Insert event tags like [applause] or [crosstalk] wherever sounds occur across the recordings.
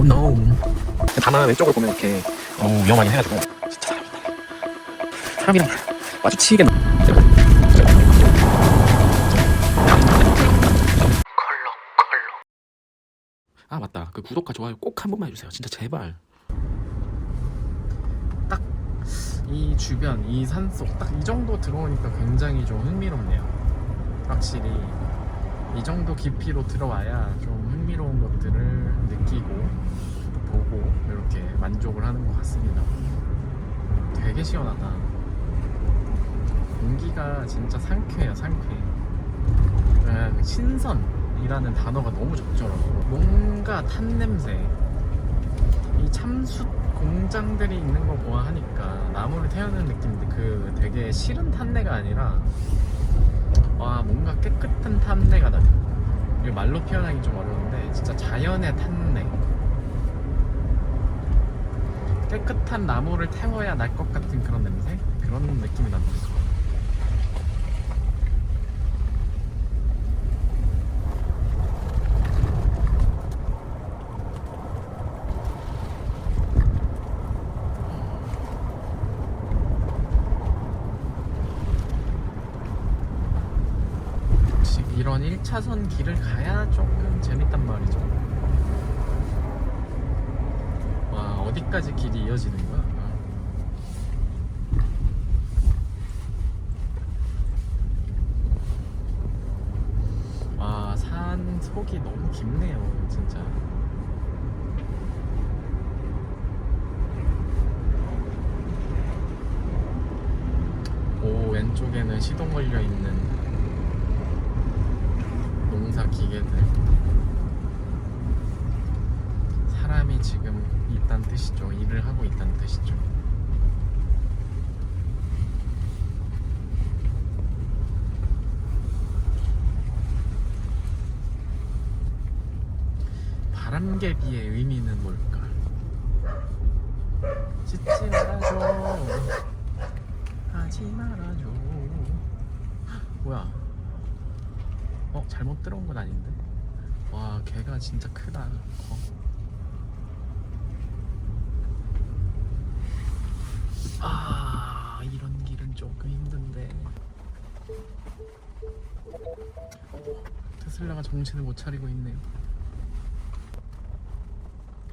오 노. 다만 왼쪽을 보면 이렇게 어, 위험하긴 해가지고 진짜 사람이랑? 컬러 컬러. 아 맞다. 그 구독과 좋아요 꼭 한 번만 해주세요. 진짜 제발. 딱 이 주변, 이 산속 딱 이 정도 들어오니까 굉장히 좀 흥미롭네요. 확실히 이 정도 깊이로 들어와야 좀 흥미로운 것들을 느끼고 보고 이렇게 만족을 하는 것 같습니다. 되게 시원하다. 공기가 진짜 상쾌해요, 상쾌. 아, 그 신선이라는 단어가 너무 적절하고 뭔가 탄 냄새, 이 참숯 공장들이 있는 거 보아하니까 나무를 태우는 느낌인데 그 되게 싫은 탄내가 아니라 와 뭔가 깨끗한 탄내가 나요. 이거 말로 표현하기 좀 어려운데 진짜 자연의 탄내. 깨끗한 나무를 태워야 날 것 같은 그런 냄새? 그런 느낌이 납니다. 혹시 이런 1차선 길을 가야 조금 재밌단 말이죠. 와, 어디까지 길이 이어지는 거야? 와, 산 속이 너무 깊네요, 진짜. 오, 왼쪽에는 시동 걸려 있는 농사 기계들 사람이 지금 있다는 뜻이죠. 일을 하고 있다는 뜻이죠. 바람개비의 의미는 뭘까? 짖지 말아줘. 하지 말아줘. 뭐야? 어 잘못 들어온 건 아닌데? 와 개가 진짜 크다. 어. 아 이런 길은 조금 힘든데. 어, 테슬라가 정신을 못 차리고 있네요.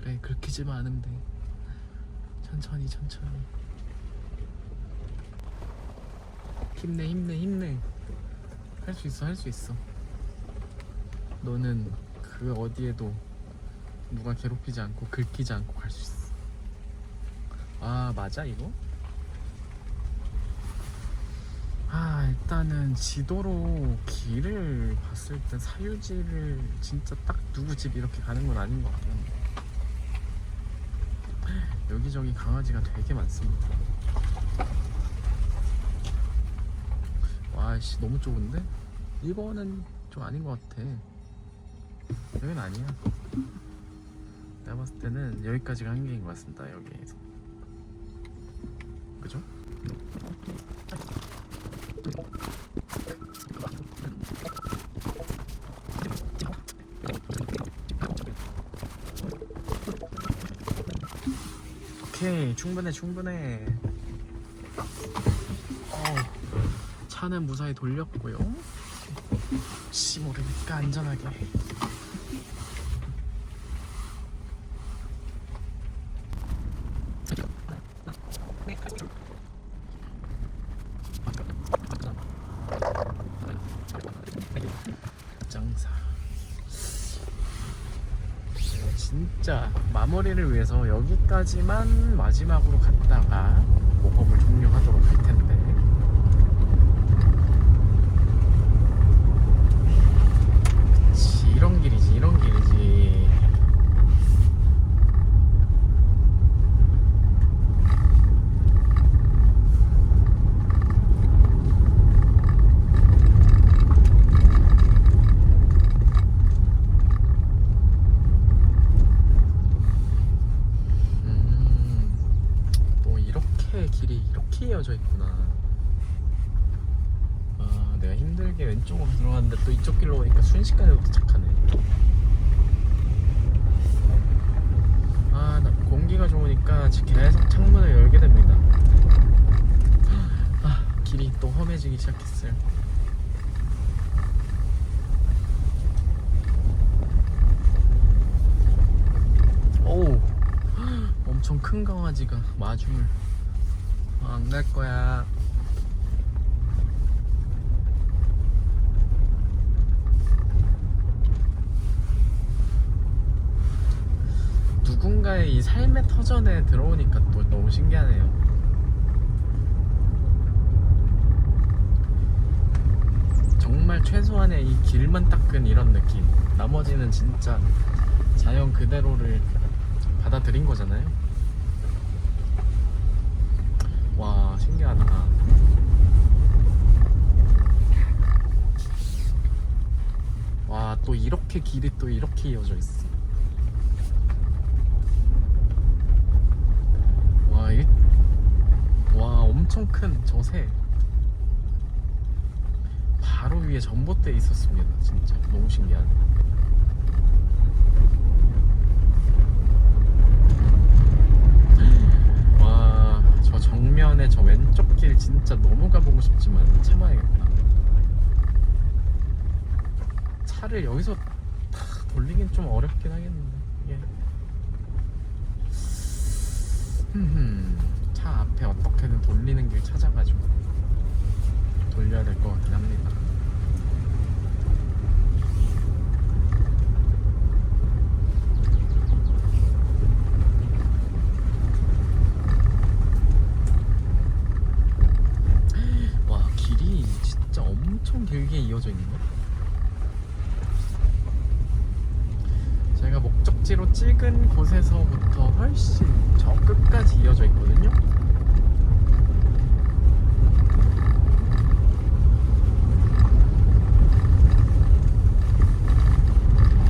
그래 긁히지만 돼. 천천히 천천히. 힘내 힘내 힘내. 할 수 있어 할 수 있어. 너는 그 어디에도 누가 괴롭히지 않고 긁히지 않고 갈 수 있어. 아 맞아 이거? 아 일단은 지도로 길을 봤을 때 사유지를 진짜 딱 누구 집 이렇게 가는 건 아닌 것 한데 여기저기 강아지가 되게 많습니다. 와씨 너무 좁은데? 이거는 좀 아닌 것 같아. 여긴 아니야. 내가 봤을 때는 여기까지가 한계인 것 같습니다 여기에서. 그죠? 오케이 충분해 충분해. 어우, 차는 무사히 돌렸고요. 혹시 모르니까 안전하게 장사 진짜 마무리를 위해서 여기까지만 마지막으로 갔다가 모험을 종료하도록 할 텐데 그치 이런 길이지 이런 길이지 음, 또 이렇게 길이 이어져 있구나. 아, 내가 힘들게 왼쪽으로 들어갔는데 또 이쪽 길로 오니까 순식간에 도착하네. 보니까 지금 계속 창문을 열게 됩니다. 아, 길이 또 험해지기 시작했어요. 오, 엄청 큰 강아지가 마중을 안 갈 거야. 누군가의 이 삶의 터전에 들어오니까 또 너무 신기하네요. 정말 최소한의 이 길만 닦은 이런 느낌. 나머지는 진짜 자연 그대로를 받아들인 거잖아요. 와, 신기하다. 와, 또 이렇게 길이 또 이렇게 이어져 있어. 와, 이, 와, 엄청 큰 저 새. 바로 위에 전봇대 있었습니다. 진짜 너무 신기하네. 와, 저 정면에 저 왼쪽 길 진짜 너무 가보고 싶지만 참아야겠다. 차를 여기서 탁 돌리긴 좀 어렵긴 하겠는데. 이게. 차 앞에 어떻게든 돌리는 길 찾아가지고 돌려야 될 것 같긴 합니다. 와 길이 진짜 엄청 길게 이어져 있네. 제가 목적지로 찍은 곳에서부터 훨씬 저 끝까지 이어져 있거든요.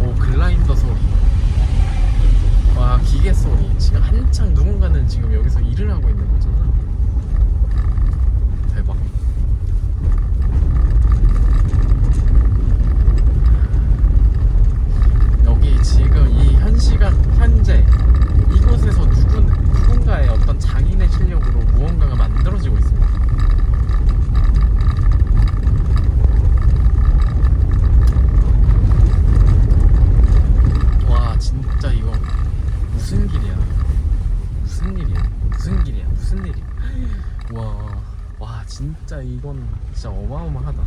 오 글라인더 소리. 와 기계 소리. 지금 한창 누군가는 지금 여기서 일을 하고 있는 거잖아. 대박. 여기 지금 이 현 시각 현재 이곳에서 누군 누군가의 어떤 장인의 실력으로 무언가가 만들어지고 있습니다. 와 진짜 이거 무슨 길이야? 무슨 일이야? 무슨 일이야? 와, 와 진짜 이건 진짜 어마어마하다.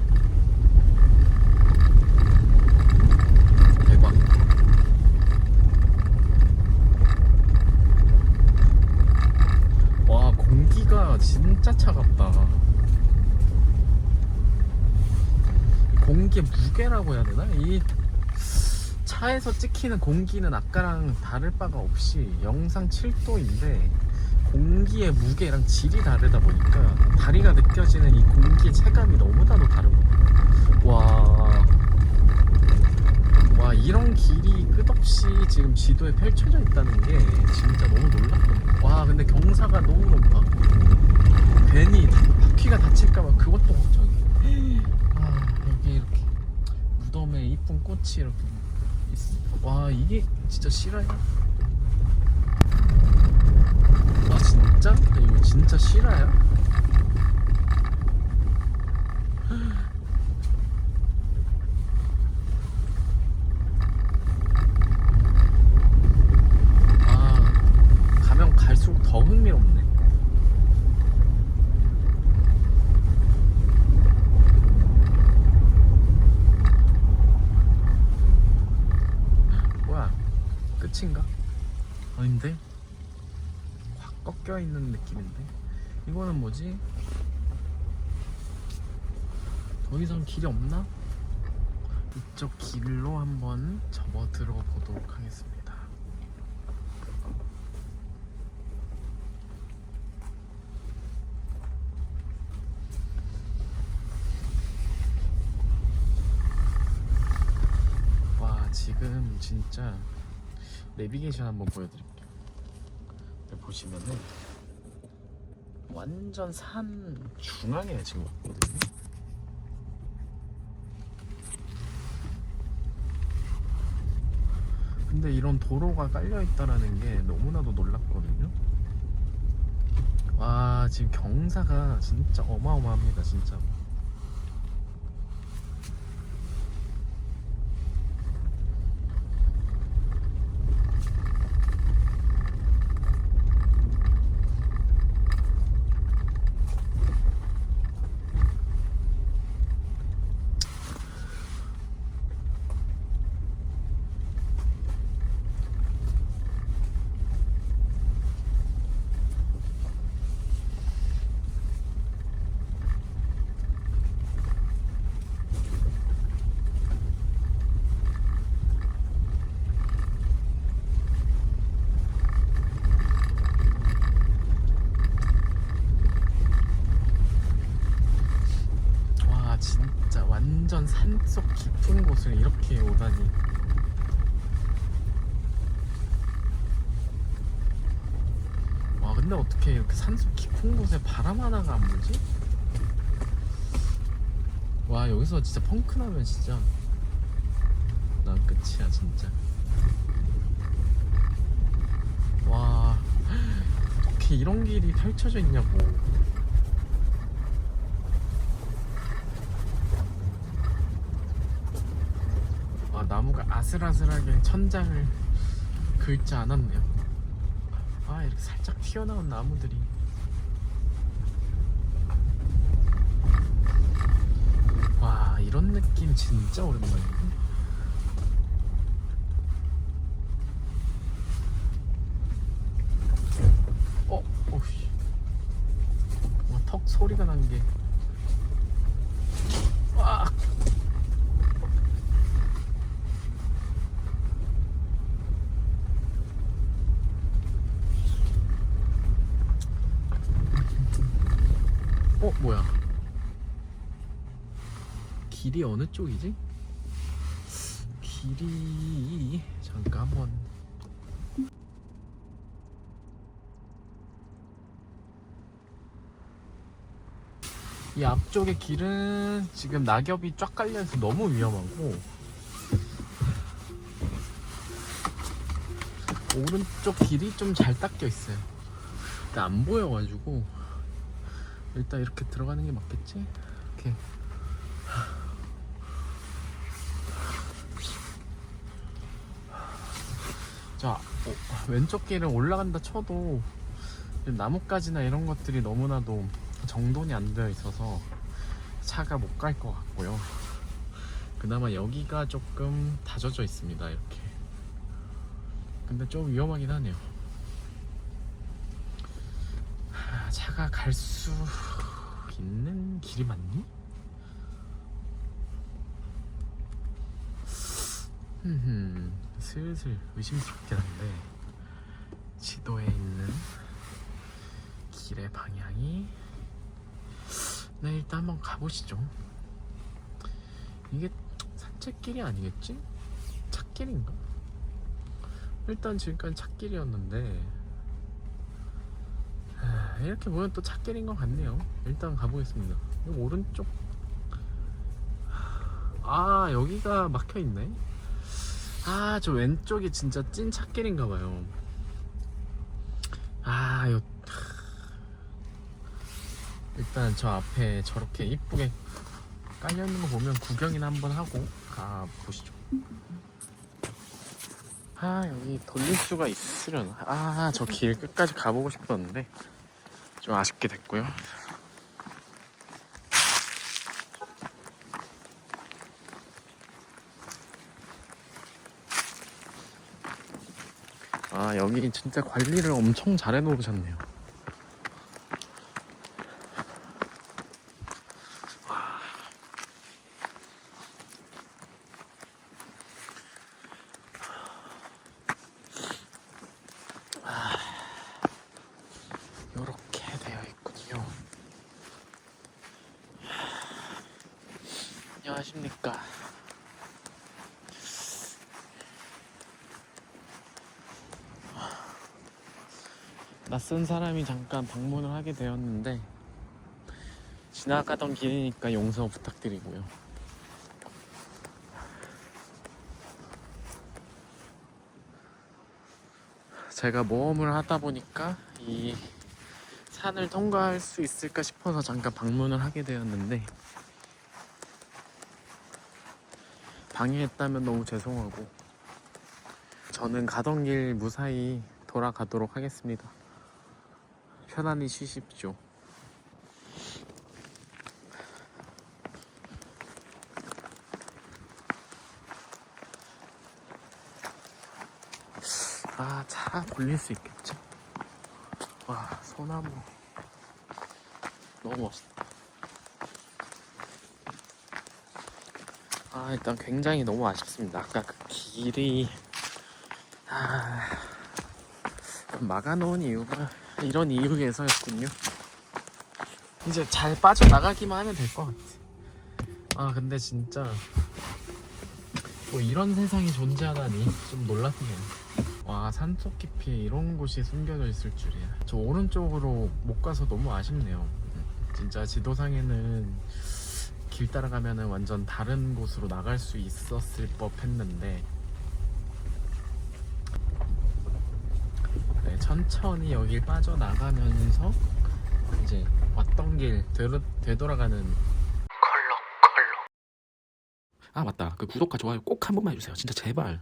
대박. 와 공기가 진짜 차갑다. 공기의 무게라고 해야 되나? 이 차에서 찍히는 공기는 아까랑 다를 바가 없이 영상 7도인데 공기의 무게랑 질이 다르다 보니까 다리가 느껴지는 이 공기의 체감이 너무나도 다르거든요. 와. 와, 이런 길이 끝없이 지금 지도에 펼쳐져 있다는 게 진짜 너무 놀랍거든요. 와, 근데 경사가 너무 높아. 괜히 바퀴가 다칠까봐 그것도 걱정이. 아, 여기 이렇게 무덤에 이쁜 꽃이 이렇게 있습니다. 와, 이게 진짜 실화야? 와, 진짜? 이거 진짜 실화야? 아, 가면 갈수록 더 흥미롭네. 뭐야? 끝인가? 아닌데? 확 꺾여 있는 느낌인데? 이거는 뭐지? 더 이상 길이 없나? 이쪽 길로 한번 접어 들어가 보도록 하겠습니다. 와 지금 진짜 내비게이션 한번 보여드릴게요. 보시면은 완전 산 중앙에 지금 왔거든요. 근데 이런 도로가 깔려 있다라는 게 너무나도 놀랍거든요. 와 지금 경사가 진짜 어마어마합니다 진짜 와 진짜 완전 산 속 깊은 곳을 이렇게 오다니. 와 근데 어떻게 이렇게 산속 깊은 곳에 바람 하나가 안 불지? 와 여기서 진짜 펑크 나면 진짜 난 끝이야 진짜. 와 [gasps] 어떻게 이런 길이 펼쳐져 있냐고 아, 아슬아슬하게 천장을 긁지 않았네요. 아, 이렇게 살짝 튀어나온 나무들이. 와, 이런 느낌 진짜 오랜만이네. 어, 오씨. 와, 턱 소리가 난 게. 와! 어 뭐야? 길이 어느 쪽이지? 길이 잠깐 한번 이 앞쪽의 길은 지금 낙엽이 쫙 깔려서 너무 위험하고 오른쪽 길이 좀 잘 닦여 있어요. 근데 안 보여가지고 일단 이렇게 들어가는 게 맞겠지? 이렇게. 자 어, 왼쪽 길은 올라간다 쳐도 나뭇가지나 이런 것들이 너무나도 정돈이 안 되어 있어서 차가 못 갈 것 같고요. 그나마 여기가 조금 다져져 있습니다 이렇게. 근데 좀 위험하긴 하네요 아, 차가 갈 수 있는 길이 맞니? 슬슬 의심스럽긴 한데 지도에 있는 길의 방향이 네 일단 한번 가보시죠 이게 산책길이 아니겠지? 찻길인가? 일단 지금까지 찻길이었는데 아, 이렇게 보면 또 찻길인 것 같네요. 일단 가보겠습니다. 오른쪽. 아, 여기가 막혀 있네. 아, 저 왼쪽이 진짜 찐 찻길인가 봐요. 아, 요. 일단 저 앞에 저렇게 이쁘게 깔려 있는 거 보면 구경이나 한번 하고 가 보시죠. 아 여기 돌릴 수가 있으려나 아 저 길 끝까지 가보고 싶었는데 좀 아쉽게 됐고요. 아 여기 진짜 관리를 엄청 잘 해놓으셨네요 이렇게 되어 있군요. 안녕 하십니까. 낯선 사람이 잠깐 방문을 하게 되었는데 지나가던 길이니까 용서 부탁드리고요. 제가 모험을 하다 보니까 이 산을 통과할 수 있을까 싶어서 잠깐 방문을 하게 되었는데 방해했다면 너무 죄송하고 저는 가던 길 무사히 돌아가도록 하겠습니다. 편안히 쉬십시오. 아, 차 돌릴 수 있겠죠? 와, 소나무. 너무 멋있다. 아, 일단 굉장히 너무 아쉽습니다. 아까 그 길이, 아, 막아놓은 이유가 이런 이유에서였군요. 이제 잘 빠져나가기만 하면 될 것 같아. 아, 근데 진짜, 뭐 이런 세상이 존재하다니 좀 놀랐네요. 와 산속 깊이에 이런 곳이 숨겨져 있을 줄이야 저 오른쪽으로 못 가서 너무 아쉽네요 진짜 지도상에는 길 따라가면은 완전 다른 곳으로 나갈 수 있었을 법 했는데 네, 천천히 여길 빠져나가면서 이제 왔던 길 되돌, 되돌아가는 컬러 컬러. 아 맞다. 그 구독과 좋아요 꼭 한 번만 해주세요. 진짜 제발